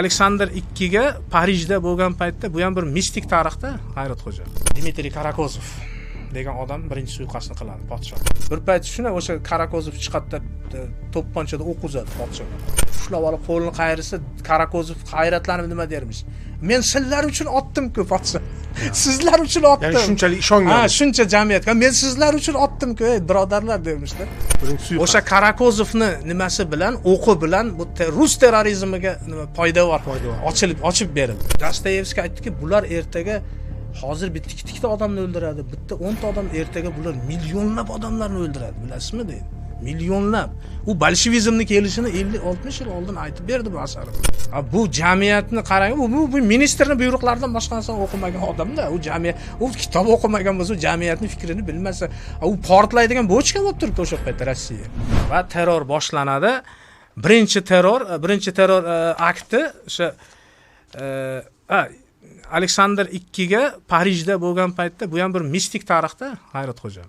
aleksandr ikkiga parijda bo'lgan paytda bu ham bir mistik tarixda hayratxo'ja. Dmitriy karakozov degan odam birinchi suiqasdni qiladi podsho bir payt shuna o'sha karakozov chiqadida e, to'pponchada o'q uzadi podshoga ushlab olib qo'lini qayirsa karakozov hayratlanib nima dermish? Men sizlar uchun otdimku podsho sizlar uchun otdim. Ya'ni shunchalik ishongan. Ha shuncha jamiyatga men sizlar uchun otdimku ey birodarlar dermishda o'sha karakozovni nimasi bilan o'qi bilan bu rus terrorizmiga nima poydevor Poydevor. ochilib ochib berildi. Dostoyevskiy aytdiki bular ertaga hozir bitta ikkita odamni o'ldiradi bitta o'nta odam ertaga bular millionlab odamlarni o'ldiradi bilasizmi deydi. Millionlab. U bolshevizmni kelishini ellik oltmish yil oldin aytib berdi bu asar Ha, bu jamiyatni qarang u bu, bu ministrni buyruqlaridan boshqa narsani o'qimagan odamda u jamiyat u kitob o'qimagan bo'lsa u jamiyatni fikrini bilmasa u portlaydigan bochka bo'lib turibdi o'sha paytda rossiya. Va terror boshlanadi. Birinchi terror birinchi terror e, akti o'sha e, aleksandr ikkiga parijda bo'lgan paytda bu ham bir mistik tarixda g'ayratxo'ja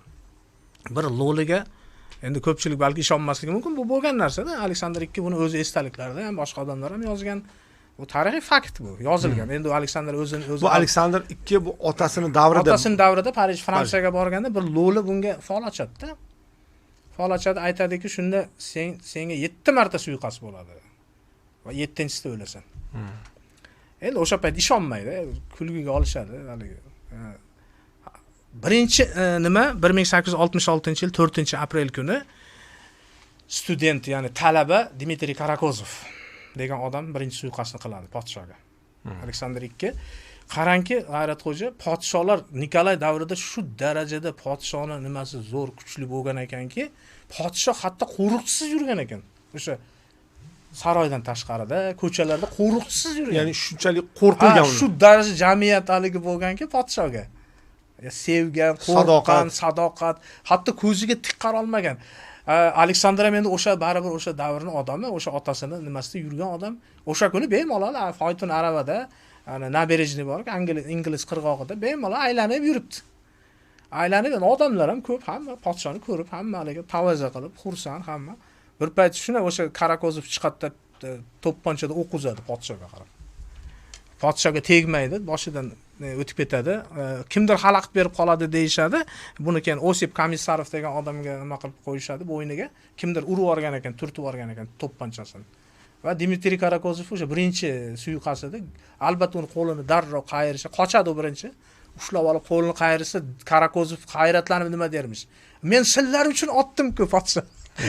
bir lo'liga endi ko'pchilik balki ishonmasligi mumkin bu bo'lgan narsada aleksandr ikki buni o'zi esdaliklarida ham boshqa odamlar ham yozgan. Bu tarixiy fakt bu yozilgan. Endi u aleksandr o'zini o'zi bu aleksandr ikki bu otasini davrida otasini davrida parij fransiyaga borganda bir lo'li bunga fol ochadida. Fol ochadi aytadiki shunda sen senga yetti marta suiqasd bo'ladi. Va yettinchisida o'lasan endi o'sha payt ishonmaydi kulgiga olishadi haligi Ha. birinchi e, nima bir ming sakkiz yuz oltmish oltinchi yil to'rtinchi aprel kuni. Student ya'ni talaba dmitriy karakozov degan odam birinchi suiqasdni qiladi podshoga. Aleksandr ikki. Qarangki g'ayratxo'ja podsholar nikolay davrida shu darajada podshoni nimasi zo'r kuchli bo'lgan ekanki podsho hatto qo'riqchisiz yurgan ekan. O'sha saroydan tashqarida ko'chalarda qo'riqchisiz yurgan. Ya'ni shunchalik Ha, qo'rqilgan shu daraja jamiyat haligi bo'lganki podshoga. Sevgan qo'rqqan Sadoqat. hatto ko'ziga tik qarolmagan. Aleksandr ham endi o'sha baribir o'sha davrni odami o'sha otasini nimasida yurgan odam. O'sha kuni bemalol a, foyton aravada ana bor ingliz qirg'og'ida bemalol aylanib yuribdi. Aylanib odamlar ham ko'p hamma podshoni ko'rib hamma haligi tavaza qilib xursand hamma bir payt shuna o'sha karakozov chiqadida e, to'pponchada o'q uzadi podshoga qarab. Podshoga tegmaydi boshidan e, o'tib ketadi. E, kimdir xalaqit berib qoladi deyishadi. Buni keyin osip komissarov degan odamga nima qilib qo'yishadi bo'yniga? Kimdir urib yuborgan ekan turtib yuborgan ekan to'pponchasini. Va dmitriy karakozov o'sha birinchi suiqasd edi albatta uni qo'lini darrov qayirishi qochadi u birinchi. Ushlab olib qo'lini qayirsa karakozov hayratlanib nima dermish? Men sizlar uchun otdimku podsho.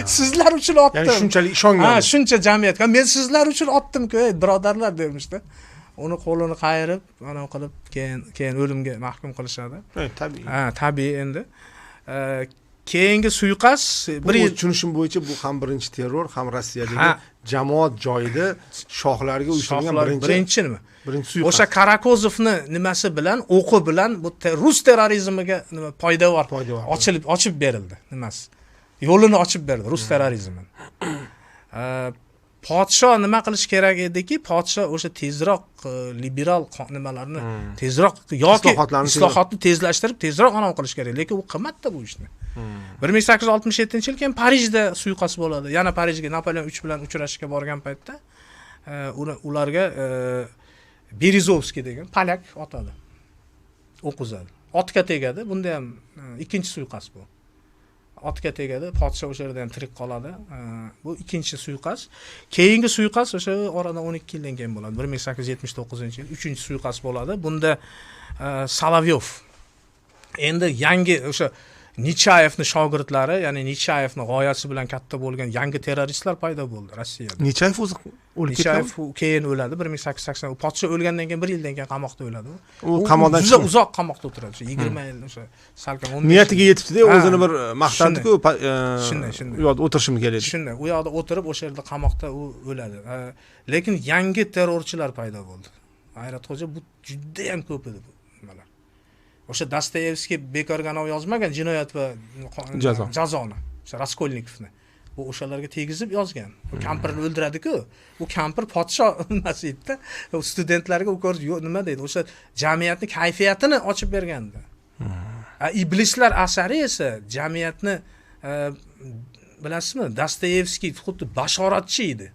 Sizlar uchun otdim. Ya'ni shunchalik ishongan ha shuncha jamiyatga men sizlar uchun otdimku ey birodarlar dermishda uni qo'lini qayirib mana qilib keyin keyin o'limga mahkum qilishadi. Ha, tabiiy. Ha tabiiy endi. Keyingi suiqasd bir yil tushunishim bo'yicha bu ham birinchi terror ham rossiyadagi jamoat joyida shohlarga uyushtirilgan birinchi birinchi nima birinchi suiqasd. O'sha karakozovni nimasi bilan o'qi bilan bu rus terrorizmiga nima poydevor Poydevor. ochilib ochib berildi nimasi yo'lini ochib berdi rus terrorizmini. E, podsho nima qilish kerak ediki? Podsho o'sha tezroq e, liberal nimalarni tezroq yoki islohotni tezlashtirib tezroq anavi qilish kerak lekin u qilmadida bu ishni. Bir ming sakkiz yuz oltmish yettinchi yil keyin parijda suiqasd bo'ladi. Yana parijga napoleon uch bilan uchrashishga borgan paytda e, ularga e, berizovskiy degan polyak otadi. O'q uzadi. Otga tegadi. Bunda ham ikkinchi suiqasd bu otga tegadi podsho o'sha yerda ham tirik qoladi. Bu ikkinchi suiqasd. Keyingi suiqasd o'sha oradan o'n ikki yildan keyin bo'ladi. bir ming sakkiz yuz yetmish to'qqizinchi yil uchinchi suiqasd bo'ladi. Bunda e, solovyov endi yangi o'sha nichayevni shogirdlari ya'ni nichayevni g'oyasi bilan katta bo'lgan yangi terroristlar paydo bo'ldi rossiyada. Nechayev o'zi u keyin o'ladi bir ming sakkiz yuz sakson podsho o'lgandan keyin bir yildan keyin qamoqda o'ladi u. qamoqdan juda chiqib uzoq qamoqda o'tiradi o'sha yigirma yil o'sha salkam niyatiga yetibdida o'zini bir e, maqtadiku e, Shunday, shunday. u yoqda o'tirishim kerak shunday u yoqda o'tirib o'sha yerda qamoqda u o'ladi. Lekin yangi terrorchilar paydo bo'ldi. G'ayratxo'ja bu judayam ko'p edi bu nimalar. O'sha dostoyevskiy bekorga anavi yozmagan jinoyat va Jazo. jazoni o'sha raskolnikovni bu o'shalarga tegizib yozgan. U kampirni o'ldiradiku. U kampir podsho nimasi edida studentlarga u ko'rib "Yo'q, nima deydi o'sha jamiyatni kayfiyatini ochib bergandi. A, iblislar asari esa jamiyatni bilasizmi dostoyevskiy xuddi bashoratchi edi.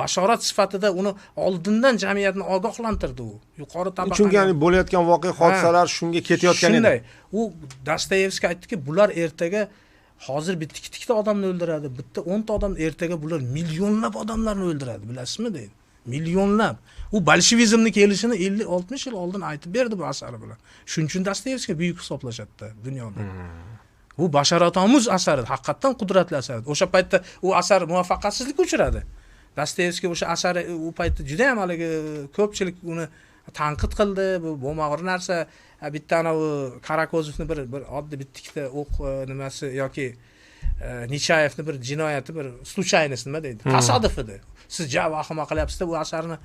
Bashorat sifatida uni oldindan jamiyatni ogohlantirdi u. Yuqori tabaqa chunki ya'ni bo'layotgan voqea hodisalar shunga ketayotgan edi. shunday. U dostoyevskiy aytdiki bular ertaga hozir bitta ikkita odamni o'ldiradi. Bitta o'nta odam ertaga bular millionlab odamlarni o'ldiradi bilasizmi deydi. Millionlab. U bolshevizmni kelishini ellik oltmish yil oldin aytib berdi bu asari bilan. Shuning uchun dostoyevskiy buyuk hisoblashadida dunyoda. Bu bashoratomuz asar edi haqiqatdan qudratli asar o'sha paytda u asar muvaffaqiyatsizlikka uchradi. Dostoyevskiy o'sha asari u paytda judayam haligi ko'pchilik uni tanqid qildi. Bu bo'lmag'ur narsa. Bitta anavi karakozovni bir bir oddiy bitta ikkita o'q e, nimasi yoki e, nechayevni bir jinoyati bir случайность nima deydi? Tasodif edi siz ja vahima qilyapsizda bu asarni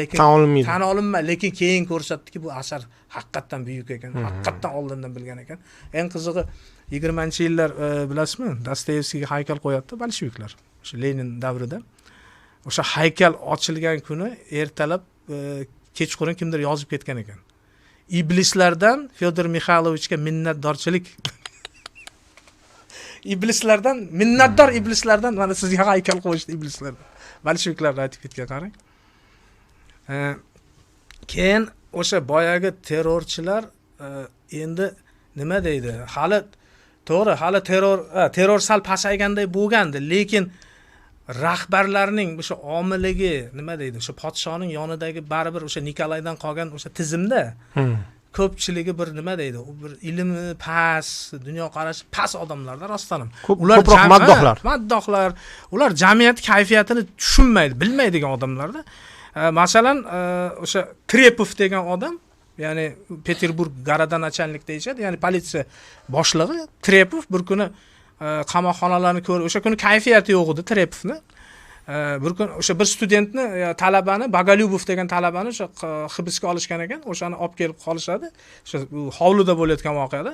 lekin tan olinmaydi tan olinmadi lekin keyin ko'rsatdiki bu asar haqiqatdan buyuk ekan haqiqatdan oldindan bilgan ekan. Eng qizig'i yigirmanchi yillar e, bilasizmi? Dostoyevskiyga haykal qo'yapti bolsheviklar o'sha lenin davrida. O'sha haykal ochilgan kuni ertalab kechqurun kimdir yozib ketgan ekan. Iblislardan fyodor mixaylovichga minnatdorchilik. Iblislardan minnatdor iblislardan mana sizga haykal qo'yishdi iblislar bolsheviklarni aytib ketgan qarang. Keyin o'sha boyagi terrorchilar e, endi nima deydi? Hali to'g'ri hali terror terror sal pasayganday bo'lgandi lekin rahbarlarning o'sha omiligi nima deydi? O'sha podshoning yonidagi baribir o'sha nikolaydan qolgan o'sha tizimda Hmm. ko'pchiligi bir nima deydi? U bir ilmi past dunyoqarashi past odamlarda rostdan ham Ko'p- ko'proq maddohlar. maddohlar. Ular jamiyat kayfiyatini tushunmaydi bilmaydigan odamlarda. Masalan e, o'sha trepov degan odam ya'ni peterburg goroda начальник deyishadi ya'ni politsiya boshlig'i trepov bir kuni qamoqxonalarni ko'rib o'sha kuni kayfiyati yo'q edi trepovni E, bir kun o'sha bir studentni e, talabani bogolyubov degan talabani o'sha hibsga olishgan ekan o'shani olib kelib qolishadi. O'sha hovlida bo'layotgan voqeada.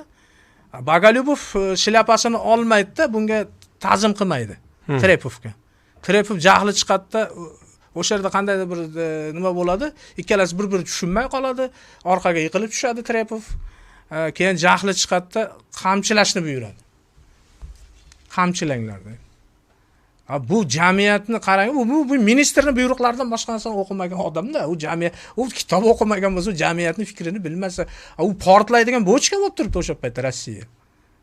Bogolyubov e, shlyapasini olmaydida bunga ta'zim qilmaydi trepovga. Trepov jahli chiqadida o'sha yerda qandaydir bir e, nima bo'ladi ikkalasi bir biri tushunmay qoladi orqaga yiqilib tushadi trepov. Keyin jahli chiqadida qamchilashni buyuradi qamchilanglar deydi bu jamiyatni qarang u bu, bu ministrni buyruqlaridan boshqa narsani o'qimagan odamda u jamiyat u kitob o'qimagan bo'lsa u jamiyatni fikrini bilmasa u portlaydigan bochka bo'lib turibdi o'sha paytda rossiya.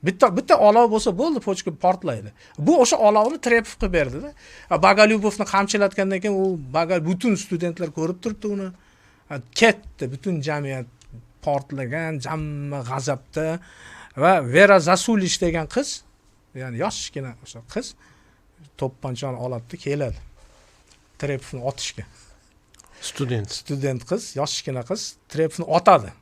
Bitta bitta olov bo'lsa bo'ldi pochka portlaydi. Bu o'sha olovni trepov qilib berdida. Bagalyubovni bogolyubovni qamchilatgandan keyin u Bogo- butun studentlar ko'rib turibdi uni. Ketdi butun jamiyat portlagan jamma g'azabda. Va vera zasulich degan qiz ya'ni yoshgina o'sha qiz to'pponchani oladida keladi. Trepovni otishga. Student. Student qiz yoshgina qiz trepovni otadi.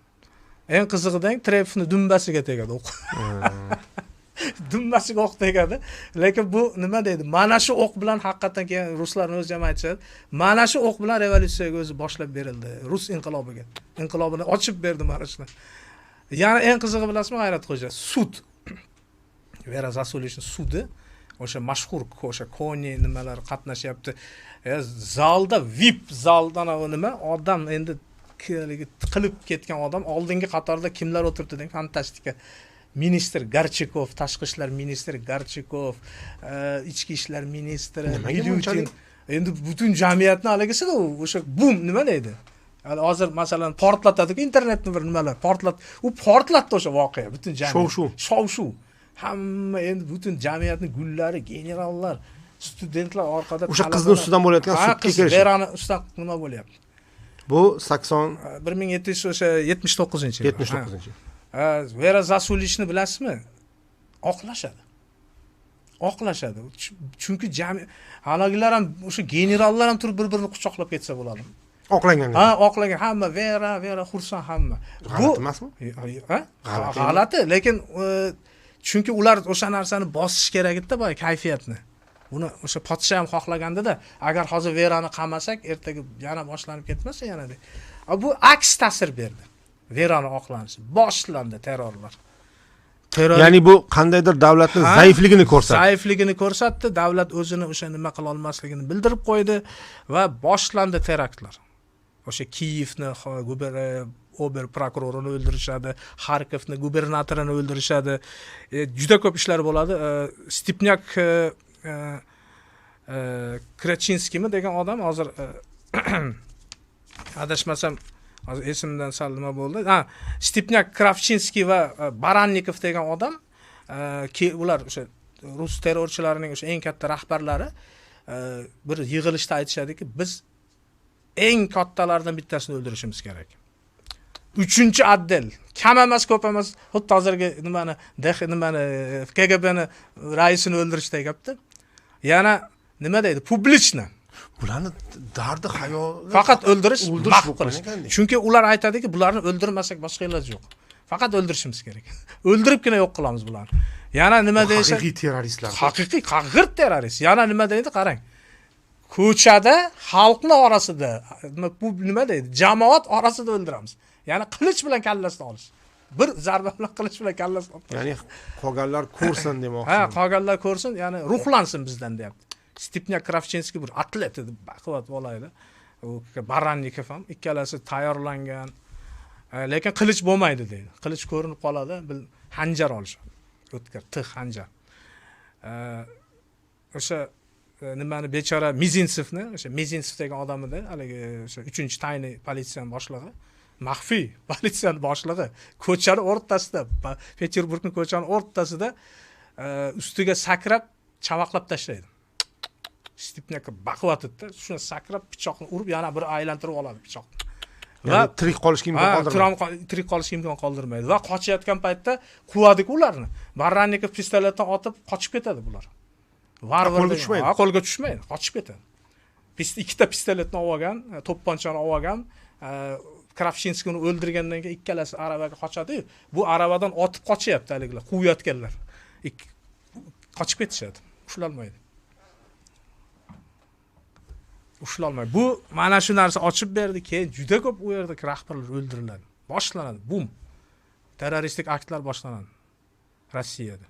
Eng qizig'idan trepovni dumbasiga tegadi o'q. Dumbasiga o'q tegadi. Lekin bu nima deydi? Mana shu o'q bilan haqiqatdan keyin ruslarni o'zi ham aytishadi. Mana shu o'q bilan revolyutsiyaga o'zi boshlab berildi. Rus inqilobiga. Inqilobini ochib berdi mana shular. Yana eng qizig'i bilasizmi g'ayratxo'ja sud vera zasulishni sudi o'sha mashhur o'sha koni nimalar qatnashyapti. E, zalda vip zalda anavi nima? Odam endi haligi tiqilib ketgan odam oldingi qatorda kimlar o'tiribdi deng fantastika. Ministr garchikov tashqi ishlar ministri garchikov e, ichki ishlar ministri endi butun jamiyatni haligisida o'sha bum nima deydi? Hozir masalan portlatadiku internetni bir nimalar portlat u portlatdi o'sha voqea butun jamiyat. Shov-shuv. shov shuv hamma endi butun jamiyatni gullari generallar studentlar orqada O'sha qizni ustidan bo'layotgan sudga kelish. verani ustidan nima bo'lyapti? Bu sakson bir ming yetti yuz o'sha yetmish to'qqizinchi yil. yetmish to'qqizinchi vera zasulishni bilasizmi? Oqlashadi. Oqlashadi. Ch- chunki jami haligilar ham o'sha generallar ham turib bir birini quchoqlab ketsa bo'ladi. Oqlangan ha oqlagan hamma vera vera xursand hamma. G'alati emasmi? G'alati lekin e, chunki ular o'sha narsani bosish kerak edida boya kayfiyatni. Uni o'sha podsha ham xohlagandida agar hozir verani qamasak ertaga yana boshlanib ketmasa yana deb. A, bu aks ta'sir berdi. Verani oqlanishi boshlandi terrorlar. Terror ya'ni bu qandaydir davlatni zaifligini ko'rsatdi. zaifligini ko'rsatdi. Davlat o'zini o'sha nima qila olmasligini bildirib qo'ydi va boshlandi teraktlar. O'sha kiyevni ober prokurorini o'ldirishadi xarkovni gubernatorini o'ldirishadi. E, juda ko'p ishlar bo'ladi. E, stepnyak e, krachinskiymi degan odam hozir adashmasam hozir esimdan sal nima bo'ldi? Ha stepnyak kravchinskiy va barannikov degan odam ular o'sha rus terrorchilarining o'sha eng katta rahbarlari bir yig'ilishda aytishadiki biz eng kattalardan bittasini o'ldirishimiz kerak. Uchinchi отдел kam emas ko'p emas xuddi hozirgi nimani dx nimani kgbni raisini o'ldirishdek gapda. Yana nima deydi? Publichно bularni dardi hayoli faqat o'ldirish mahv qilish. chunki ular aytadiki bularni o'ldirmasak boshqa iloji yo'q. Faqat o'ldirishimiz kerak. O'ldiribgina yo'q qilamiz bularni. Yana nima deysa haqiqiy terroristlar. Haqiqiy qag'ir terrorist. Yana nima deydi? Qarang. Ko'chada xalqni orasida nima deydi? Jamoat orasida o'ldiramiz ya'ni qilich bilan kallasini olish. Bir zarba bilan qilich bilan kallasini olib ya'ni qolganlar ko'rsin ha demoqchi qolganlar ko'rsin ya'ni ruhlansin bizdan deyapti. Stepnya kravchinskiy bir atlet edi baquvvat bola edi u barannikov ham ikkalasi tayyorlangan. E, lekin qilich bo'lmaydi deydi. Qilich ko'rinib qoladi hanjar olishadi. O'tkir tig' hanjar E, o'sha e, nimani bechora mizinsevni o'sha mizinsev degan odam edi haligi o'sha uchinchi tayinli politsiyani boshlig'i maxfiy politsiyani boshlig'i ko'chani o'rtasida peterburgni ko'chani o'rtasida e, ustiga sakrab chavaqlab tashlaydi. Stepnyaka baquvvat edida shuni sakrab pichoqni urib yana bir aylantirib oladi pichoqni. Va tirik qolishga imkon qoldirmaydi. tirik qolishga imkon qoldirmaydi. Va qochayotgan paytda quvadiku ularni barrannikov pistoletdan otib qochib ketadi bular. Varvar qo'lga tushmaydi? qo'lga tushmaydi qochib ketadi. Ikkita pistoletni olib olgan e, to'pponchani olib olgan e, kravchinskiyni o'ldirgandan keyin ikkalasi aravaga qochadiyu bu aravadan otib qochyapti haligilar quvayotganlar. Qochib ketishadi. Ushlanmaydi ushlolmaydi. Bu mana shu narsa ochib berdi. Keyin juda ko'p u yerda rahbarlar o'ldiriladi. Boshlanadi. Bum. Terroristik aktlar boshlanadi rossiyada.